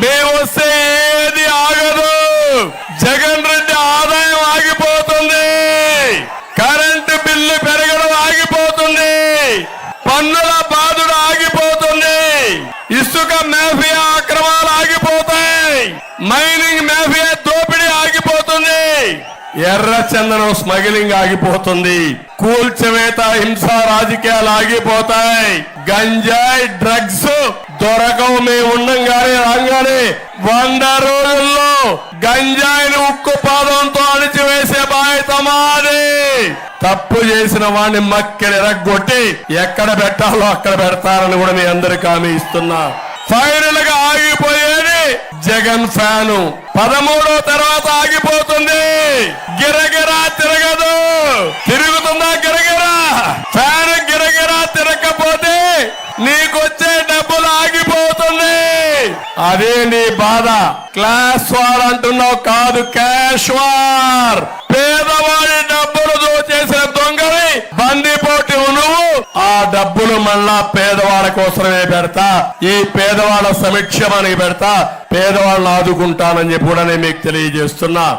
మేము వస్తే ఏది ఆగదు. జగన్ రెడ్డి ఆదాయం ఆగిపోతుంది. కరెంటు బిల్లు పెరగడం ఆగిపోతుంది. పన్నుల బాధుడు ఆగిపోతుంది. ఇసుక మాఫియా అక్రమాలు ఆగిపోతాయి. మైనింగ్ మాఫియా దోపిడీ ఆగిపోతుంది. ఎర్ర చందనం స్మగ్లింగ్ ఆగిపోతుంది. కూల్చవేత హింస రాజకీయాలు ఆగిపోతాయి. గంజాయి డ్రగ్స్ దొరకవు మేము ఉండంగానే రాగానే వంద రోజుల్లో గంజాయిని ఉక్కు పాదంతో అణిచివేసే బాధ్యత మాది. తప్పు చేసిన వాడిని మక్కెలు ఎరగొట్టి ఎక్కడ పెట్టాలో అక్కడ పెడతారని కూడా మీ అందరికి హామీ ఇస్తున్నా. ఫైనల్గా ఆగిపోయేది జగన్ ఫ్యాను. పదమూడో తర్వాత ఆగిపోతుంది. గిరగిరా తిరగదు. తిరుగుతుందా గిరగిరా? ఫ్యాన్ గిరగిరా తిరగకపోతే నీకొచ్చే అదే నీ బాధ. క్లాస్ వార్ అంటున్నావు కాదు క్యాష్ వార్ పేదవాడి డబ్బులు దోచేసిన దొంగని బందిపోటి నువ్వు. ఆ డబ్బులు మళ్ళా పేదవాళ్ళ కోసమే పెడతా. ఈ పేదవాళ్ళ సమక్షమానికి పెడతా. పేదవాళ్ళని ఆదుకుంటానని చెప్పి కూడా నేను మీకు తెలియజేస్తున్నా.